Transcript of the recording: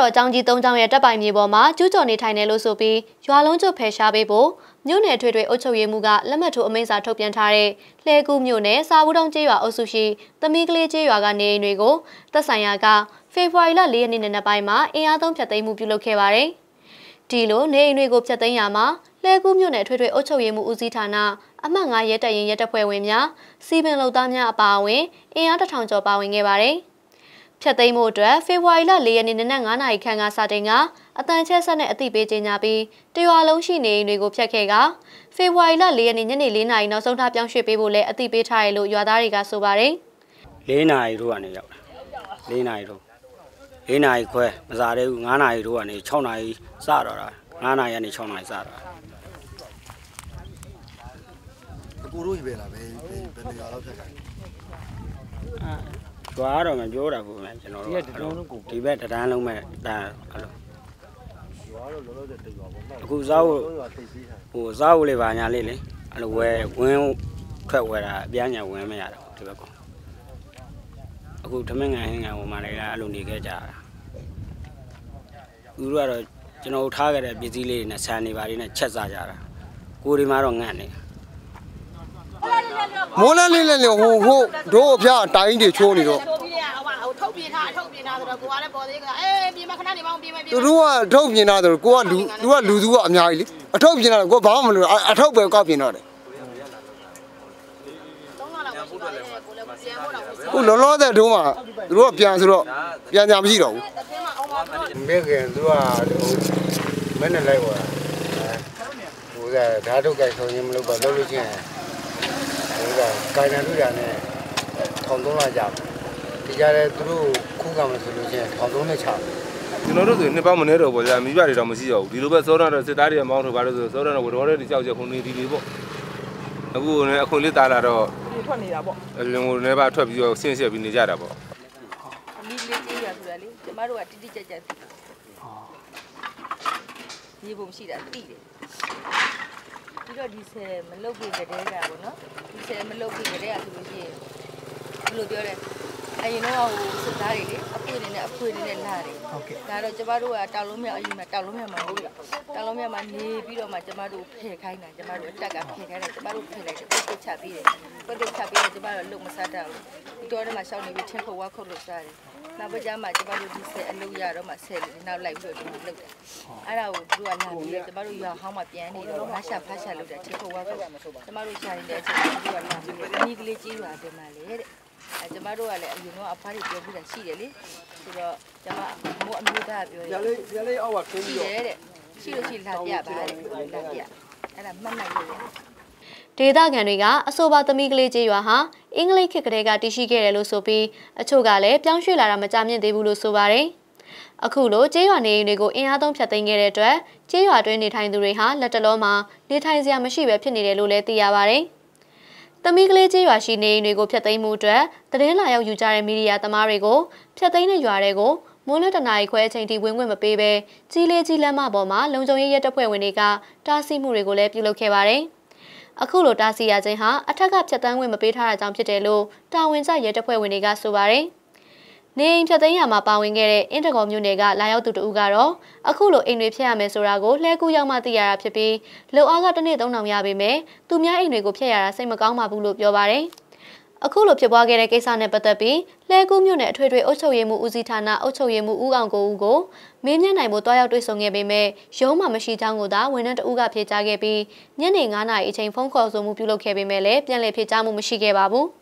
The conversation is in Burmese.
တော်အကြောင်းကြီး၃ကျောင်းရဲ့တပ်ပိုင်မြေပေါ်မှာကျူးကျော်နေထိုင်တယ်လို့ဆိုပြီးရွာလုံးကျွတ်ဖယ်ရှားပေးဖို့မြို့နယ်ထွေထွေအုပ်ချုပ်ရေးမှူးကလက်မှတ်ထိုးအမိန့်စာထုတ်ပြန်ထားတဲ့လှဲကူးမြို့နယ်စာဘူးတောင်ကျေးရွာအုပ်စုရှိသမီးကလေးကျေးရွာကနေအိမ်တွေကိုသက်ဆိုင်ရာကဖေဖော်ဝါရီလ၄ရက်နေ့နေ့ပိုင်းမှာအင်အားသုံးဖျက်သိမ်းမှုပြုလုပ်ခဲ့ပါတယ်။ဒီလိုနေအိမ်တွေကိုဖျက်သိမ်းရမှာလှဲကူးမြို့နယ်ထွေထွေအုပ်ချုပ်ရေးမှူးဦးစီးဌာနအမှတ်9ရဲတပ်ရင်ရဲတပ်ဖွဲ့ဝင်များစီပင်လုံသားများအပါအဝင်အင်အားတထောင်ကျော်ပါဝင်ခဲ့ပါတယ်။ ဖြတ်သိမ်းမှုအတွက်ဖေဖော်ဝါရီလ၄ရက်နေ့နနက်9နာရီခန့်ကစတင်ကအတန်ချက်ဆက်နဲ့အသိပေးကြေညာပြီးတရွာလုံးရှိနေအိမ်တွေကိုဖျက်ခဲ့ကဖေဖော်ဝါရီလ၄ရက်နေ့ညနေ၄နာရီနောက်ဆုံးထားပြောင်းရွှေ့ပေးဖို့လည်းအသိပေးထားရလို့ရွာသားတွေကဆိုပါတယ်။၄နာရီတို့ကနေရောက်တာ၄နာရီတို့၄နာရီခွဲမစားသေးဘူး9နာရီတို့ကနေ6နာရီစတော့တာ9နာရီကနေ6နာရီစတော့တာအကူတို့ကြီးပဲလားဘယ်ဘယ်နေရာတော့ဖြတ်ခိုင်း ကျွာတော့မပြောတာဘူးမယ်ကျွန်တော်တို့ဒီဘက်တန်းလုံးမဲ့တန်းအဲ့လိုအခုစားဖို့ဟိုစားဖို့လေးပါညာလေးလေအဲ့လိုဝဲဝင်းထွက်ဝဲတာအပြားညာဝင်းမရတော့ဒီဘက်ကအခုဓမင်းငံဟင်းငံဟိုမှာလည်းအဲ့လိုနေခဲ့ကြတာသူတို့ကတော့ကျွန်တော်ထားခဲ့တဲ့ပစ္စည်းလေးတွေနဲ့ဆန်နေပါလေးနဲ့ချက်စားကြတာကိုဒီမှာတော့ငတ်နေ မိုးလန်းလေးလေးဟိုဟိုတို့အဖျားတိုင်းတွေချိုးနေတော့ထုတ်ပြထားထုတ်ပြထားဆိုတော့ကိုကလည်းပေါ်သေးကအေးပြင်မခဏနေပါအောင်ပြင်မပြင်သူတို့ကထုတ်ပြင်ထားတယ်ကိုကလူသူကလူသူကအများကြီးလေအထုတ်ပြင်ထားတယ်ကိုကဘာမှမလုပ်အထုတ်ပဲကောက်ပြင်တော့တယ်ခုလောလောတဲ့တုန်းကသူတို့ကပြန်ဆိုတော့ပြန်ကြမရှိတော့ဘူးမင်းကသူကမင်းနဲ့လိုက်ပါဟိုကဓာတ်ထုတ်ကြိုက်ဆုံးရင်မလုပ်ပါလုပ်လို့ချင်း ဟိုကကိုင်နေလို့ရနဲ့ထောင်သုံးလာကြပါဒီကြတဲ့သူတို့ခုကမယ်ဆိုလို့ချင်းထောင်သုံးနဲ့ချကျွန်တော်တို့ဆိုနှစ်ပေါင်းမနေတော့ပေါ့ဗျာမိဘတွေတော့မရှိတော့ဘူးဒီလိုပဲစောတော့စစ်သားတွေမောင်းထုတ်ပါလို့ဆိုစောတော့ဝတော်တွေကြောက်ကြခုနေဒီလေးပေါ့အခုလည်းအခွင့်လေးတာလာတော့ထွက်နေတာပေါ့အလင်ကိုလည်းပါထွက်ပြီးတော့ဆင်းဆက်ပြီးနေကြတာပေါ့အမီလေးကြီးရဆိုတာလေကျမတို့ကတိတိကျကျသိတာဒီပုံရှိတာသိတယ် ပြီးတော့ဒီဆယ်မလုတ်ပြီးကြတဲ့ကပေါ့နော်ဒီဆယ်မလုတ်ပြီးကြတဲ့ကဆိုလို့ရှိရင်ဘယ်လိုပြောလဲအရင်တော့ဟိုစစ်သားတွေလေအ ဖွေနေနဲ့အဖွေနေနဲ့လာတယ်ဟုတ်ကဲ့ဒါတော့ကျမတို့ကတောင်လုံးမြောက်အရင်မှာတောင်လုံးမြောက်မှာဟုတ်လားတောင်လုံးမြောက်မှာနေပြီးတော့မှကျမတို့ဖယ်ခိုင်းတာကျမတို့တက်ကဖယ်ခိုင်းတယ်ကျမတို့ဖယ်လိုက်တယ်ပုတ်ချပြီးတယ်ပုတ်ချပြီးတော့ကျမတို့လုံမစားတတ်ဘူးဒီတော့ထဲမှာရှောင်းနေပြီးထင်းခုတ်ဝါခုတ်လို့စားတယ်နောက်ပကြမှာကျမတို့ဒီဆယ်အလုပ်ရတော့မှဆယ်လေးနောက်လိုက်ပြီးတော့ဒီလိုလုပ်တယ်အဲ့ဒါကိုသူကလာပြီးတော့ကျမတို့ရွာဟောင်းမှာပြန်နေတော့ငါရှာဖတ်ရှာလုပ်တယ်ထင်းခုတ်ဝါခုတ်ကျမတို့ရှာနေတဲ့အချိန်မှာသူကလာပြီးနီးကလေးကြီးရွာတယ်မှာလေတဲ့ အဲကျမတို့ကလည်းအရင်ကအဖားတွေပြောပြီးတာရှိတယ်လေဆိုတော့ကျမမိုးအမျိုးသားပြောရလေးရလေးအောက်ကခင်းပြီးတော့တဲ့ရှိလို့ရှိလာပြပါတဲ့လာပြအဲ့ဒါမှတ်မှတ်ရတယ်ဒေသခံတွေကအဆိုပါသမီးကလေးကျေးရွာဟာအင်္ဂလိပ်ခေတ်ကလေးကတည်ရှိခဲ့တယ်လို့ဆိုပြီးအချို့ကလည်းပြောင်းရွှေ့လာတာမကြမြင့်သေးဘူးလို့ဆိုပါတယ်။အခုလိုကျေးရွာနေအိမ်တွေကိုအင်အားသုံးဖြတ်သိမ်းခဲ့တဲ့အတွက်ကျေးရွာတွင်းနေထိုင်သူတွေဟာလက်တလုံးမှာနေထိုင်စရာမရှိပဲဖြစ်နေတယ်လို့လည်းသိရပါတယ်။။ သမီးကလေးကျေးရွာရှိနေအိမ်တွေကိုဖျက်သိမ်းမှုအတွက်သတင်းလာရောက်ယူကြတဲ့မီဒီယာသမားတွေကိုဖျက်သိမ်းတဲ့ရွာတွေကိုမိုးလတနာရီခွဲအချိန်ထိဝင်ခွင့်မပေးဘဲကြီးလေးကြီးလမ်းမပေါ်မှာလုံခြုံရေးရဲတပ်ဖွဲ့ဝင်တွေကတားဆီးမှုတွေကိုလည်းပြုလုပ်ခဲ့ပါတယ်။အခုလိုတားဆီးရခြင်းဟာအထက်ကဖျက်သိမ်းခွင့်မပေးထားတာကြောင့်ဖြစ်တယ်လို့တာဝန်ကျရဲတပ်ဖွဲ့ဝင်တွေကဆိုပါတယ်။ နေအိမ်ဖြတ်သိမ်းရမှာပါဝင်ခဲ့တဲ့အင်တကောမြို့နယ်ကလာရောက်သူတဦးကတော့အခုလိုအိမ်တွေဖျက်ရမယ်ဆိုတာကိုလှဲကူးရောက်မှသိရတာဖြစ်ပြီးလုံအားကတစ်နေ့3000ရပေမဲ့သူများအိမ်တွေကိုဖျက်ရတာစိတ်မကောင်းပါဘူးလို့ပြောပါတယ်။အခုလိုဖြစ်ပွားခဲ့တဲ့ကိစ္စနဲ့ပတ်သက်ပြီးလှဲကူးမြို့နယ်အထွေထွေအုပ်ချုပ်ရေးမှူးဦးစီးဌာနအုပ်ချုပ်ရေးမှူးဦးအောင်ကိုဦးကိုမင်းမြတ်နိုင်ဖို့တွားရောက်တွေ့ဆုံခဲ့ပေမဲ့ရုံးမှမရှိကြောင်းကိုသာဝန်ထမ်းတဦးကဖြေကြားခဲ့ပြီးညနေ9:00နာရီအချိန်ဖုန်းခေါ်ဆိုမှုပြုလုပ်ခဲ့ပေမဲ့လည်းပြန်လည်ဖြေကြားမှုမရှိခဲ့ပါဘူး။